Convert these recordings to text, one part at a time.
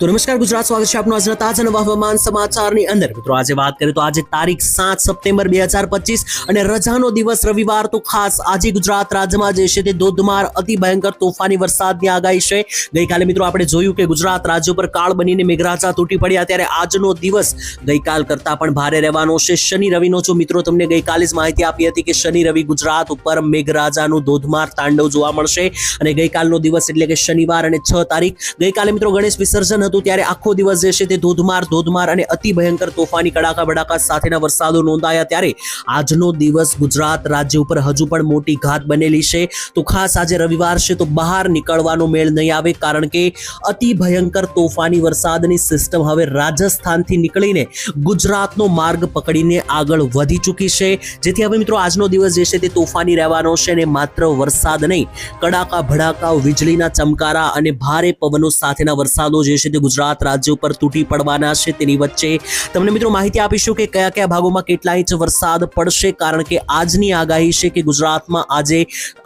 તો નમસ્કાર, ગુજરાત સ્વાગત છે આપનું આજના તાજા નવા હવામાન સમાચારની અંદર. મિત્રો, આજે વાત કરીએ તો આજે તારીખ સાત સપ્ટેમ્બર બે હજાર પચીસ અને રજાનો દિવસ રવિવાર. તો ખાસ આજે ગુજરાત રાજ્યમાં જે છે તે ધોધમાર અતિ ભયંકર તોફાની વરસાદની આગાહી છે. ગઈકાલે મિત્રો, આપણે જોયું કે ગુજરાત રાજ્ય પર કાળ બનીને મેઘરાજા તૂટી પડ્યા ત્યારે આજનો દિવસ ગઈકાલ કરતા પણ ભારે રહેવાનો છે. શનિ રવિનો જો મિત્રો, તમને ગઈકાલે જ માહિતી આપી હતી કે શનિ રવિ ગુજરાત ઉપર મેઘરાજાનું ધોધમાર તાંડવ જોવા મળશે. અને ગઈકાલનો દિવસ એટલે કે શનિવાર અને છ તારીખ. ગઈકાલે મિત્રો, ગણેશ વિસર્જન હતું ત્યારે આખો દિવસ જે છે તે ધોધમાર ધોધમાર અને અતિ ભયંકર તોફાની કડાકા બડાકા સાથેના વરસાદો નોંધાયા ત્યારે આજનો દિવસ ગુજરાત રાજ્ય ઉપર હજુ પણ મોટી ઘાત બનેલી છે. તો ખાસ આજે રવિવાર છે તો બહાર નીકળવાનો મેળ નહીં આવે કારણ કે અતિ ભયંકર તોફાની વરસાદની સિસ્ટમ હવે રાજસ્થાનથી નીકળીને ગુજરાતનો માર્ગ પકડીને આગળ વધી ચૂકી છે. જેથી હવે મિત્રો આજનો દિવસ જે છે તે તોફાની રહેવાનો છે અને માત્ર વરસાદ નહીં, કડાકા ભડાકા વીજળીના ચમકારા અને ભારે પવનો સાથેના વરસાદો જે છે તે ગુજરાત રાજ્ય ઉપર તૂટી પડવાના છે તેની વચ્ચે. તમને મિત્રો માહિતી આપીશું કે કયા કયા ભાગોમાં કેટલા ઇંચ વરસાદ પડશે, કારણ કે આજની આગાહી છે કે ગુજરાતમાં આજે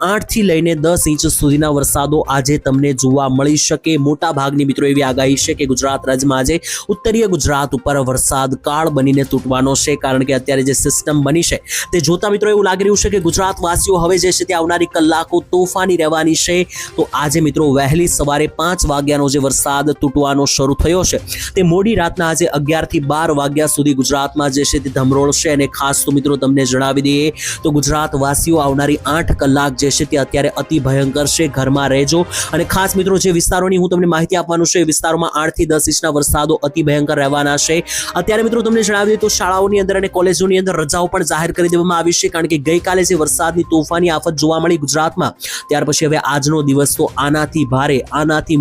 આઠથી લઈને દસ ઇંચ સુધીના વરસાદો આજે તમને જોવા મળી શકે. મોટા ભાગની મિત્રો એવી આગાહી છે કે ગુજરાત રાજ્યમાં આજે ઉત્તરીય ગુજરાત ઉપર વરસાદ કાળ બનીને તૂટવાનો છે, કારણ કે અત્યારે જે સિસ્ટમ બની છે તે જોતા મિત્રો એવું લાગી રહ્યું છે કે ગુજરાત વાસીઓ હવે જે છે તે આવનારી કલાકો તોફાની રહેવાની છે. તો આજે મિત્રો વહેલી સવારે પાંચ વાગ્યાનો જે વરસાદ તૂટવાનો શરૂ થયો છે. તે મોડી રાતના આજે અગિયારથી બાર વાગ્યા સુધી ગુજરાતમાં જે છે તે ધમરોળશે અને ખાસ તો મિત્રો તમને જણાવી દઈએ તો ગુજરાતવાસીઓ આવનારી આઠ કલાક જે છે તે અત્યારે અતિ ભયંકર છે, ઘરમાં રહેજો. અને ખાસ મિત્રો જે વિસ્તારોની હું તમને માહિતી આપવાનું છે, એ વિસ્તારોમાં આઠથી દસ ઇંચના વરસાદો અતિ ભયંકર રહેવાના છે. અત્યારે મિત્રો તમને જણાવી દઈએ તો શાળાઓની અંદર અને કોલેજોની અંદર રજાઓ પણ જાહેર કરી દેવામાં આવી છે, કારણ કે ગઈકાલે જે વરસાદની તોફાની આફત જોવા મળી ગુજરાતમાં, ત્યાર પછી હવે આજનો દિવસ તો આનાથી ભારે, આનાથી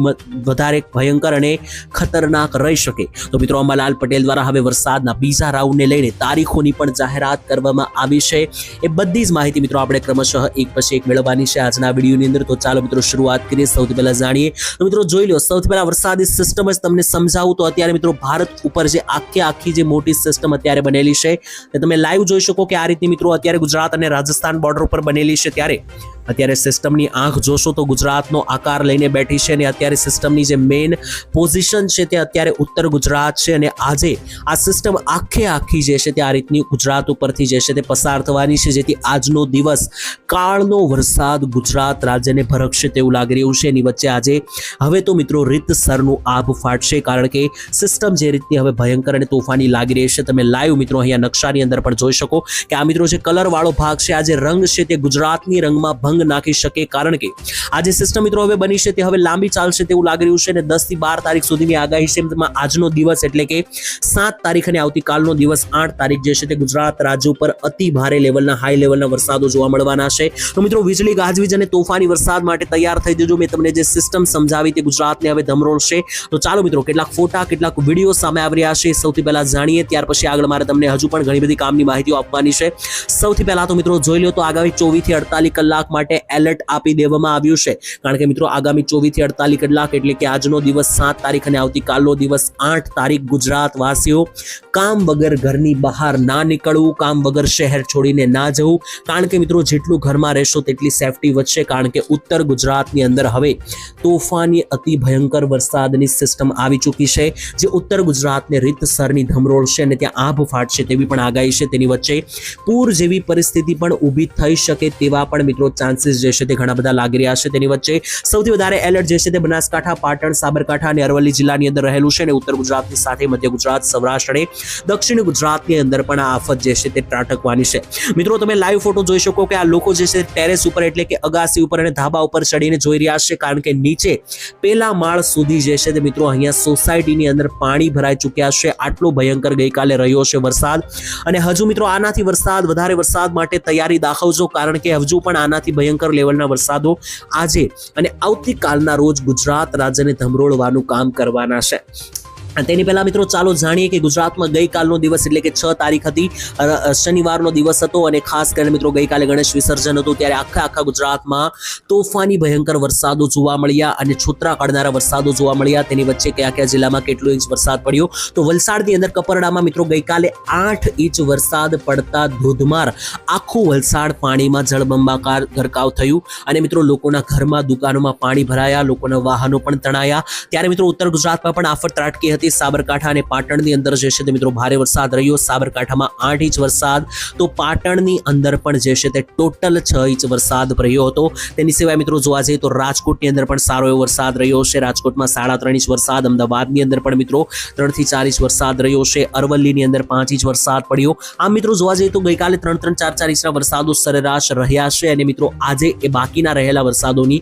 વધારે ભયંકર અને ખતરનાક રહી શકે. તો મિત્રો અંબાલાલ પટેલ દ્વારા હવે વરસાદના બીજા રાઉન્ડને લઈને તારીખોની પણ જાહેરાત કરવામાં આવી છે. એ બધી જ માહિતી મિત્રો આપણે ક્રમશઃ એક પછી એક મેળવવાની છે આજના વિડીયોની અંદર. તો ચાલો મિત્રો, શરૂઆત કરીએ. સૌથી પહેલા જાણીએ. તો મિત્રો, જોઈ લો સૌથી પહેલા વરસાદી સિસ્ટમ જ તમને સમજાવું તો અત્યારે મિત્રો, ભારત ઉપર જે આખી આખી જે મોટી સિસ્ટમ અત્યારે બનેલી છે. તમે લાઈવ જોઈ શકો કે આ રીતની મિત્રો, અત્યારે ગુજરાત અને રાજસ્થાન બોર્ડર ઉપર બનેલી છે ત્યારે. અત્યારે સિસ્ટમની આંખ જોશો તો ગુજરાતનો આકાર લઈને બેઠી છે અને અત્યારે સિસ્ટમની જે મેઇન પોઝિશન છે તે અત્યારે ઉત્તર ગુજરાત છે અને આજે આ સિસ્ટમ આખે આખી જે છે તે આ રીતની ગુજરાત ઉપરથી જે છે તે પસાર થવાની છે, જેથી આજનો દિવસ કાળનો વરસાદ ગુજરાત રાજ્યને ભરકશે તેવું લાગી રહ્યું છે. એની વચ્ચે આજે હવે તો મિત્રો રીતસરનું આભ ફાટશે, કારણ કે સિસ્ટમ જે રીતની હવે ભયંકર અને તોફાની લાગી રહી છે. તમે લાઈવ મિત્રો અહીંયા નકશાની અંદર પણ જોઈ શકો કે આ મિત્રો જે કલરવાળો ભાગ છે, આ જે રંગ છે તે ગુજરાતની રંગમાં ભંગ નાખી શકે કારણ કે આ જે સિસ્ટમ મિત્રો હવે બની છે તે હવે લાંબી ચાલશે તેવું લાગી રહ્યું છે અને દસથી બાર તારીખ સુધીની આગાહી છે. આજનો દિવસ એટલે કે સાત તારીખ અને આવતીકાલનો દિવસ આઠ તારીખ જે છે તે ગુજરાત રાજ્ય ઉપર અતિ ભારે લેવલના હાઈ લેવલના વરસાદો જોવા મળવાના છે. તો મિત્રો વીજળી, ગાજવીજ અને તોફાની વરસાદ માટે તૈયાર થઈ જજો. મેં તમને જે સિસ્ટમ સમજાવી તે ગુજરાતને હવે ધમરોળશે તો ચાલો મિત્રો કેટલાક ફોટા, કેટલાક વીડિયો સામે આવી રહ્યા છે. સૌથી પહેલા જાણીએ, ત્યાર પછી આગળ મારે તમને હજુ પણ ઘણી બધી કામની માહિતીઓ આપવાની છે. સૌથી પહેલા તો મિત્રો જોઈ લો તો આગામી ચોવીસથી અડતાલીસ કલાક માટે એલર્ટ આપી દેવામાં આવ્યું છે. કારણ કે મિત્રો, આગામી ચોવીસથી અડતાલીસ કલાક એટલે કે આજનો દિવસ સાત તારીખ અને આવતીકાલનો દિવસ આઠ તારીખ ગુજરાત વાસીઓ કામ વગર ઘરની બહાર ના નીકળવું, કામ વગર શહેર છોડીને ના જવું. કારણ કે મિત્રો, જેટલું ઘરમાં રહેશો તેટલી સેફટી વધશે. કારણ કે ઉત્તર ગુજરાતની અંદર હવે તોફાની અતિ ભયંકર વરસાદની સિસ્ટમ આવી ચૂકી છે, જે ઉત્તર ગુજરાતને રીતસરની ધમરોળશે અને ત્યાં આભ ફાટશે તેવી પણ આગાહી છે તેની વચ્ચે. પૂર જેવી પરિસ્થિતિ પણ ઊભી થઈ શકે તેવા પણ મિત્રો ચાન્સીસ જે છે તે ઘણા બધા લાગી રહ્યા છે. તેની વચ્ચે સૌથી વધારે એલર્ટ જે છે તે બનાસકાંઠા, પાટણ, સાબરકાંઠા અને અરવલ્લી જિલ્લાની અંદર રહેલું છે અને ઉત્તર ગુજરાતની સાથે મધ્ય ગુજરાત, સૌરાષ્ટ્ર અને દક્ષિણ ગુજરાતની અંદર પણ આ આફત જે છે તે ત્રાટકવાની છે. મિત્રો, તમે લાઈવ ફોટો જોઈ શકો કે આ લોકો જે છે ટેરેસ ઉપર એટલે કે અગાસી ઉપર અને ધાબા ઉપર ચડીને જોઈ રહ્યા છે કારણ કે નીચે પેલા માળ સુધી જે છે તે મિત્રો અહીંયા સોસાયટીની અંદર પાણી ભરાઈ ચૂક્યા છે. આટલો ભયંકર ગઈકાલે રહ્યો છે વરસાદ. અને હજુ મિત્રો આનાથી વરસાદ, વધારે વરસાદ માટે તૈયારી દાખવજો કારણ કે હજુ પણ આનાથી ભયંકર લેવલના વરસાદો આજે અને આવતીકાલના રોજ ગુજરાત રાજ્યને ધમરોળવાનું કામ કરવાના છે. તેની પહેલા મિત્રો ચાલો જાણીએ કે ગુજરાતમાં ગઈકાલનો દિવસ એટલે કે છ તારીખ હતી. શનિવારનો દિવસ હતો અને ખાસ કરીને મિત્રો ગઈકાલે ગણેશ વિસર્જન હતું ત્યારે આખા આખા ગુજરાતમાં તોફાની ભયંકર વરસાદો જોવા મળ્યા અને છોતરા કાઢનારા વરસાદો જોવા મળ્યા. તેની વચ્ચે કયા કયા જિલ્લામાં કેટલો ઇંચ વરસાદ પડ્યો? તો વલસાડની અંદર કપરડામાં મિત્રો ગઈકાલે આઠ ઇંચ વરસાદ પડતા ધોધમાર આખું વલસાડ પાણીમાં જળબંબાકાર ગરકાવ થયું અને મિત્રો લોકોના ઘરમાં દુકાનોમાં પાણી ભરાયા, લોકોના વાહનો પણ તણાયા. ત્યારે મિત્રો ઉત્તર ગુજરાતમાં પણ આફત ત્રાટકી હતી. સાબરકાંઠા અને પાટણની અંદર જે છે તે મિત્રો ભારે વરસાદ રહ્યો. સાબરકાંઠામાં આઠ ઇંચ વરસાદ. તો પાટણની અંદર પણ જે છે તે ટોટલ છ ઇંચ વરસાદ રહ્યો હતો. તેની સિવાય મિત્રો જોવા જઈએ તો રાજકોટની અંદર પણ સારો એવો વરસાદ રહ્યો છે. રાજકોટમાં સાડા ત્રણ ઇંચ વરસાદ, અમદાવાદની અંદર પણ મિત્રો ત્રણથી ચાર ઇંચ વરસાદ રહ્યો છે. અરવલ્લીની અંદર પાંચ ઇંચ વરસાદ પડ્યો. આમ મિત્રો જોવા જઈએ તો ગઈકાલે ત્રણ ત્રણ ચાર ચાર ઇંચના વરસાદો સરેરાશ રહ્યા છે અને મિત્રો આજે એ બાકીના રહેલા વરસાદોની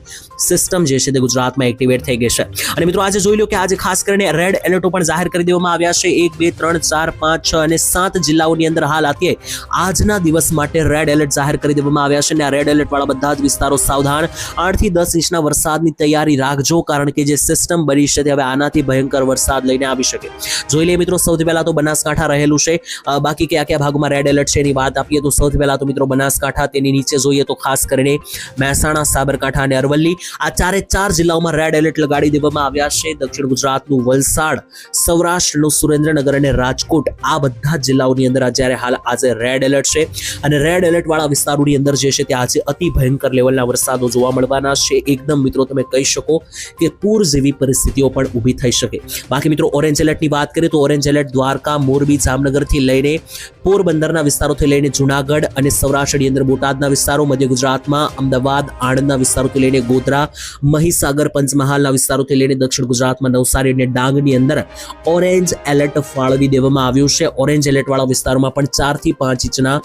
સિસ્ટમ જે છે તે ગુજરાતમાં એક્ટિવેટ થઈ ગઈ છે. અને મિત્રો આજે જોઈ લો કે આજે ખાસ કરીને રેડ એલર્ટો પણ જાહેર કરી દેવામાં આવ્યા છે. એક, બે, ત્રણ, ચાર, પાંચ, છ અને સાત જિલ્લાઓની અંદર હાલ અત્યારે આજના દિવસ માટે રેડ એલર્ટ જાહેર કરી દેવામાં આવ્યા છે અને આ રેડ એલર્ટવાળા બધા જ વિસ્તારો સાવધાન આઠથી દસ ઇંચના વરસાદની તૈયારી રાખજો કારણ કે જે સિસ્ટમ બની છે તે હવે આનાથી ભયંકર વરસાદ લઈને આવી શકે. જોઈ લઈએ મિત્રો, સૌથી પહેલા તો બનાસકાંઠા રહેલું છે. બાકી કયા કયા ભાગમાં રેડ એલર્ટ છે એની વાત આપીએ તો સૌથી પહેલા તો મિત્રો બનાસકાંઠા તેની નીચે જોઈએ તો ખાસ કરીને મહેસાણા, સાબરકાંઠા અને અરવલ્લી. આ ચારે ચાર જિલ્લાઓમાં રેડ એલર્ટ લગાડી દેવામાં આવ્યા છે. દક્ષિણ ગુજરાતનું વલસાડ સૌરાષ્ટ્રનું સુરેન્દ્રનગર અને રાજકોટ આ બધા જિલ્લાઓની અંદર જ્યારે હાલ આજે રેડ એલર્ટ છે. અને રેડ એલર્ટવાળા વિસ્તારોની અંદર જે છે ત્યાં આજે અતિ ભયંકર લેવલના વરસાદો જોવા મળવાના છે. એકદમ મિત્રો તમે કહી શકો કે પૂર જેવી પરિસ્થિતિઓ પણ ઊભી થઈ શકે. બાકી મિત્રો ઓરેન્જ એલર્ટની વાત કરીએ તો ઓરેન્જ એલર્ટ દ્વારકા, મોરબી, જામનગરથી લઈને પોરબંદરના વિસ્તારોથી લઈને જુનાગઢ અને સૌરાષ્ટ્રની અંદર બોટાદના વિસ્તારો, મધ્ય ગુજરાતમાં, અમદાવાદ, આણંદના વિસ્તારોથી લઈને ગોધરા, મહીસાગર, પંચમહાલના વિસ્તારોથી લઈને દક્ષિણ ગુજરાતમાં નવસારી અને ડાંગની અંદર ઓરેન્જ એલર્ટ ફાળવી દેવામાં આવ્યું છે. ઓરેન્જ એલર્ટ વાળા વિસ્તારોમાં પણ ચારથી પાંચ ઇંચના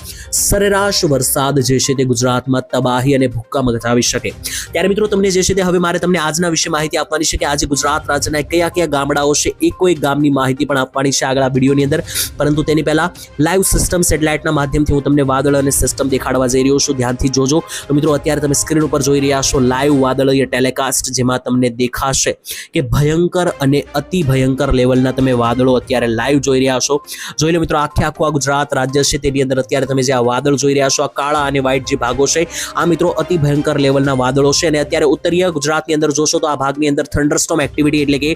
સરેરાશ વરસાદ જે છે તે ગુજરાતમાં તબાહી અને ભૂક્કા મચાવી શકે. ત્યારે મિત્રો તમને જે છે તે હવે મારે તમને આજના વિશે માહિતી આપવાની છે કે આજે ગુજરાત રાજ્યના કયા કયા ગામડાઓ છે એકો એક ગામની માહિતી પણ આપવાની છે આગળ આ વિડીયોની અંદર. પરંતુ તેની પહેલાં લાઈવ સિસ્ટમ સેટેલાઇટના માધ્યમથી હું તમને વાદળ અને સિસ્ટમ દેખાડવા જઈ રહ્યો છું. ધ્યાનથી જોજો. તો મિત્રો અત્યારે તમે સ્ક્રીન ઉપર જોઈ રહ્યા છો લાઈવ વાદળીય ટેલિકાસ્ટ, જેમાં તમને દેખાશે કે ભયંકર અને અતિ ભયંકર લેવલના તમે વાદળો અત્યારે લાઈવ જોઈ રહ્યા છો. જોઈ લો મિત્રો, આખે આખું આ ગુજરાત રાજ્ય છે તેની અંદર અત્યારે તમે જે આ વાદળ જોઈ રહ્યા છો, આ કાળા અને વ્હાઇટ જે ભાગો છે, આ મિત્રો અતિ ભયંકર લેવલના વાદળો છે અને અત્યારે ઉત્તરીય ગુજરાતની અંદર જોશો તો આ ભાગની અંદર થંડરસ્ટોમ એક્ટિવિટી એટલે કે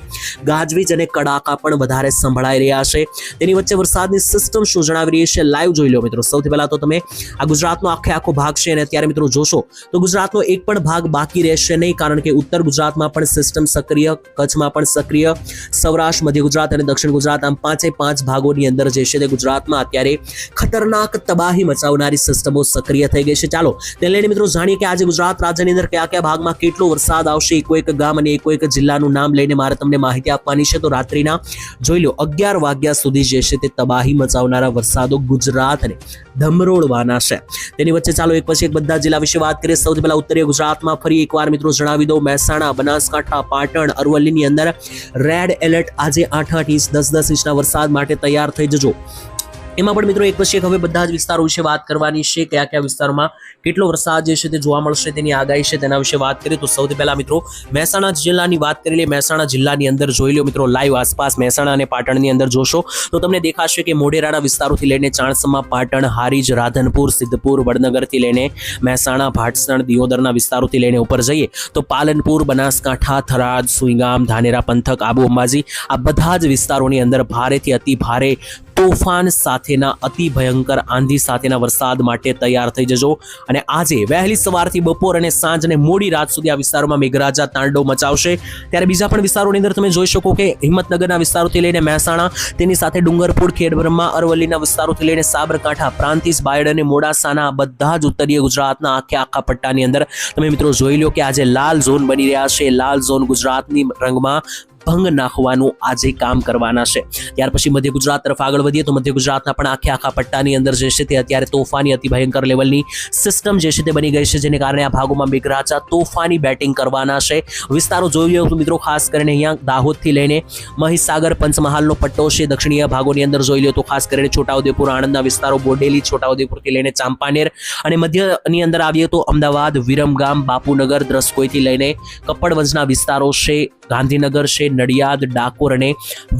ગાજવીજ અને કડાકા પણ વધારે સંભળાઈ રહ્યા છે. તેની વચ્ચે વરસાદની સિસ્ટમ શું જણાવી રહી છે લાઈવ જોઈ લો મિત્રો. સૌથી પહેલા તો તમે આ ગુજરાતનો આખે આખો ભાગ છે અને અત્યારે મિત્રો જોશો તો ગુજરાતનો એક પણ ભાગ બાકી રહેશે નહીં, કારણ કે ઉત્તર ગુજરાતમાં પણ સિસ્ટમ સક્રિય, કચ્છમાં પણ સક્રિય સૌરાષ્ટ્ર મધ્ય ગુજરાત અને દક્ષિણ ગુજરાત આમ પાંચે પાંચ ભાગોની અંદર જે છે તે ગુજરાતમાં અત્યારે ખતરનાક તબાહી મચાવનારી સિસ્ટમો સક્રિય થઈ ગઈ છે. ચાલો તેને લઈને મિત્રો જાણીએ કે આજે ગુજરાત રાજ્યની અંદર કયા કયા ભાગમાં કેટલો વરસાદ આવશે? એકો એક ગામ અને એકો એક જિલ્લાનું નામ લઈને મારે તમને માહિતી આપવાની છે. તો રાત્રિના જોઈ લો, અગિયાર વાગ્યા સુધી જે છે તે તબાહી મચાવનારા વરસાદો ગુજરાતને ધમરોળવાના છે. તેની વચ્ચે ચાલો એક પછી એક બધા જિલ્લા વિશે વાત કરીએ. સૌથી પહેલા ઉત્તરીય ગુજરાતમાં ફરી એકવાર મિત્રો જણાવી દઉં. મહેસાણા, બનાસકાંઠા, પાટણ, અરવલ્લીની અંદર રેડ એલર્ટ આજે આઠ આઠ ઇંચ દસ દસ ઇંચના વરસાદ માટે તૈયાર થઈ જજો. એમાં પણ મિત્રો એક પછી એક હવે બધા જ વિસ્તારો વિશે વાત કરવાની છે, કયા કયા વિસ્તારોમાં કેટલો વરસાદ જે છે તે જોવા મળશે તેની આગાહી છે તેના વિશે વાત કરીએ તો સૌથી પહેલા મિત્રો મહેસાણા જિલ્લાની વાત કરી લઈએ, મહેસાણા જિલ્લાની અંદર જોઈ લો મિત્રો લાઈવ આસપાસ મહેસાણા અને પાટણની અંદર જોશો તો તમને દેખાશે કે મોઢેરાના વિસ્તારોથી લઈને ચાણસમા પાટણ, હારીજ, રાધનપુર, સિદ્ધપુર, વડનગરથી લઈને મહેસાણા, ભાટસણ, દિયોદરના વિસ્તારોથી લઈને ઉપર જઈએ તો પાલનપુર, બનાસકાંઠા, થરાદ, સુઈગામ, ધાનેરા, પંથક, આબુ અંબાજી આ બધા જ વિસ્તારોની અંદર ભારેથી અતિ ભારે તોફાન સાથેના અતિ ભયંકર આંધી સાથેના વરસાદ માટે તૈયાર થઈ જજો. અને આજે વહેલી સવારથી બપોર અને સાંજ અને મોડી રાત સુધી આ વિસ્તારોમાં મેઘરાજા તાંડવ મચાવશે. ત્યારે બીજા પણ વિસ્તારોની અંદર તમે જોઈ શકો કે હિંમતનગરના વિસ્તારોથી લઈને મહેસાણા, તેની સાથે ડુંગરપુર, ખેડબ્રહ્મા, અરવલ્લીના વિસ્તારોથી લઈને સાબરકાંઠા, પ્રાંતિજ બાયડ અને મોડાસાના બધા જ ઉત્તરીય ગુજરાતના આખે આખા પટ્ટાની અંદર. તમે મિત્રો જોઈ લો કે આજે લાલ ઝોન બની રહ્યા છે. લાલ ઝોન ગુજરાતની રંગમાં ભંગ નાખવાનું આજે કામ કરવાના છે. ત્યાર પછી મધ્ય ગુજરાત તરફ આગળ વધીએ તો મધ્ય ગુજરાતના પણ આખે આખા પટ્ટાની અંદર જે છે તે અત્યારે તોફાની અતિ ભયંકર લેવલની સિસ્ટમ જે છે તે બની ગઈ છે, જેને કારણે આ ભાગોમાં મેઘરાજા તોફાની બેટિંગ કરવાના છે. વિસ્તારો જોઈ લો તો મિત્રો, ખાસ કરીને અહીંયા દાહોદથી લઈને મહીસાગર પંચમહાલનો પટ્ટો છે. દક્ષિણીય ભાગોની અંદર જોઈ લો તો ખાસ કરીને છોટાઉદેપુર, આણંદના વિસ્તારો, બોડેલી, છોટાઉદેપુરથી લઈને ચાંપાનેર અને મધ્યની અંદર આવીએ તો અમદાવાદ, વિરમગામ, બાપુનગર, દ્રસ્કોઈથી લઈને કપડવંજના વિસ્તારો છે. ગાંધીનગર છે, નડિયાદ, ડાકોર અને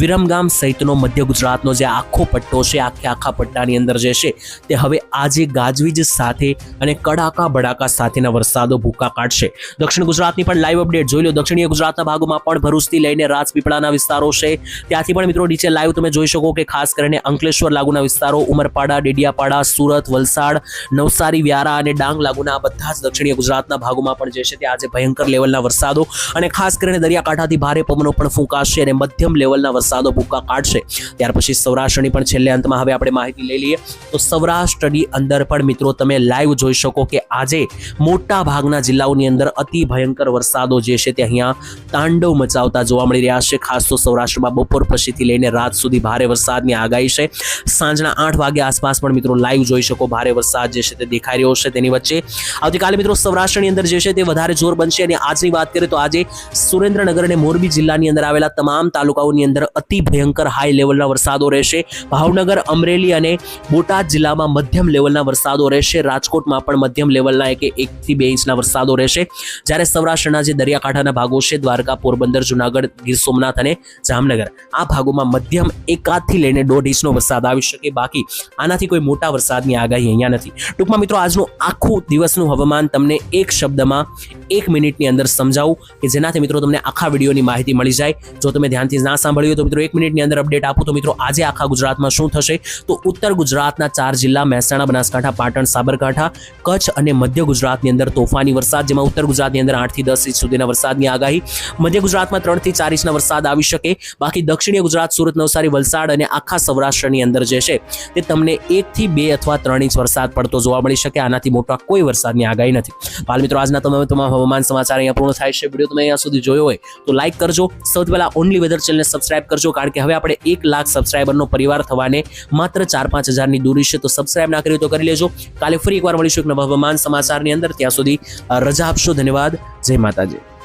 વિરમગામ સહિતનો મધ્ય ગુજરાતનો જે આખો પટ્ટો છે, આખે આખા પટ્ટાની અંદર જે છે તે હવે આજે ગાજવીજ સાથે અને કડાકા બડાકા સાથેના વરસાદો ભૂકા કાઢશે. દક્ષિણ ગુજરાતની પણ લાઈવ અપડેટ જોઈ લો. દક્ષિણીય ગુજરાતના ભાગોમાં પણ ભરૂચથી લઈને રાજપીપળાના વિસ્તારો છે. ત્યાંથી પણ મિત્રો નીચે લાઈવ તમે જોઈ શકો કે ખાસ કરીને અંકલેશ્વર લાગુના વિસ્તારો, ઉમરપાડા, ડેડિયાપાડા, સુરત, વલસાડ, નવસારી, વ્યારા અને ડાંગ લાગુના આ બધા જ દક્ષિણીય ગુજરાતના ભાગોમાં પણ જે છે તે આજે ભયંકર લેવલના વરસાદો અને ખાસ કરીને દરિયાકાંઠાથી ભારે પવનો પણ ફૂંકાશે અને મધ્યમ લેવલના વરસાદો ભૂકા કાઢશે. ત્યાર પછી સૌરાષ્ટ્રની પણ છેલ્લે અંતમાં હવે આપણે માહિતી લઈ લઈએ. તો સૌરાષ્ટ્રની અંદર પણ મિત્રો તમે લાઈવ જોઈ શકો કે આજે મોટા ભાગના જિલ્લાઓની અંદર અતિ ભયંકર વરસાદો જે છે તે અહીંયા તાંડવ મચાવતા જોવા મળી રહ્યા છે. ખાસ તો સૌરાષ્ટ્રમાં બપોર પછીથી લઈને રાત સુધી ભારે વરસાદની આગાહી છે. સાંજના આઠ વાગે આસપાસ પણ મિત્રો લાઈવ જોઈ શકો ભારે વરસાદ જે છે તે દેખાઈ રહ્યો છે તેની વચ્ચે. આવતીકાલે મિત્રો સૌરાષ્ટ્રની અંદર જે છે તે વધારે જોર બનશે અને આજની વાત કરીએ તો આજે સુરેન્દ્રનગર અને મોરબી જિલ્લાની અંદર આવેલા તમામ તાલુકાઓની અંદર અતિ ભયંકર હાઈ લેવલના વરસાદો રહેશે. ભાવનગર, અમરેલી અને બોટાદ જિલ્લામાં મધ્યમ લેવલના વરસાદો રહેશે. રાજકોટમાં પણ મધ્યમ લેવલના એક એકથી બે ઇંચના વરસાદો રહેશે. જ્યારે સૌરાષ્ટ્રના જે દરિયાકાંઠાના ભાગો છે, દ્વારકા, પોરબંદર, જુનાગઢ, ગીર સોમનાથ અને જામનગર, આ ભાગોમાં મધ્યમ એકાદથી લઈને દોઢ ઇંચનો વરસાદ આવી શકે. બાકી આનાથી કોઈ મોટા વરસાદની આગાહી અહીંયા નથી. ટૂંકમાં મિત્રો, આજનું આખું દિવસનું હવામાન તમને એક શબ્દમાં એક મિનિટની અંદર સમજાવું કે જેનાથી મિત્રો તમને આખા વિડીયોની માહિતી મળી જાય. જો તમે ધ્યાનથી ના સાંભળ્યું તો મિત્રો એક મિનિટની અંદર અપડેટ આપો. તો મિત્રો આજે આખા ગુજરાતમાં શું થશે? તો ઉત્તર ગુજરાતના ચાર જિલ્લા મહેસાણા, બનાસકાંઠા, પાટણ, સાબરકાંઠા, કચ્છ અને મધ્ય ગુજરાતની અંદર તોફાની વરસાદ, જેમાં ઉત્તર ગુજરાતની અંદર આઠથી દસ ઇંચ સુધીના વરસાદની આગાહી. મધ્ય ગુજરાતમાં ત્રણથી ચાર ઇંચના વરસાદ આવી શકે. બાકી દક્ષિણીય ગુજરાત, સુરત, નવસારી, વલસાડ અને આખા સૌરાષ્ટ્રની અંદર જે છે તે તમને એકથી બે અથવા ત્રણ ઇંચ વરસાદ પડતો જોવા મળી શકે. આનાથી મોટા કોઈ વરસાદની આગાહી નથી. હાલ મિત્રો આજના તમે તમામ હવામાન સમાચાર અહીંયા પૂર્ણ થાય છે. વીડિયો તમે અહીંયા સુધી જોયો હોય તો લાઈક કરજો. સૌથી પહેલા ઓનલી વેધર ચેનલને સબસ્ક્રાઇબ કરજો, કારણ કે હવે આપણે એક લાખ સબસ્ક્રાઇબરનો પરિવાર થવાને માત્ર ચાર પાંચ હજારની દૂરી છે. તો સબસ્ક્રાઇબ ના કર્યું તો કરી લેજો. કાલે ફરી એકવાર મળીશું એક નવા સમાચારની અંદર. ત્યાં સુધી રજા આપશો. ધન્યવાદ. જય માતાજી.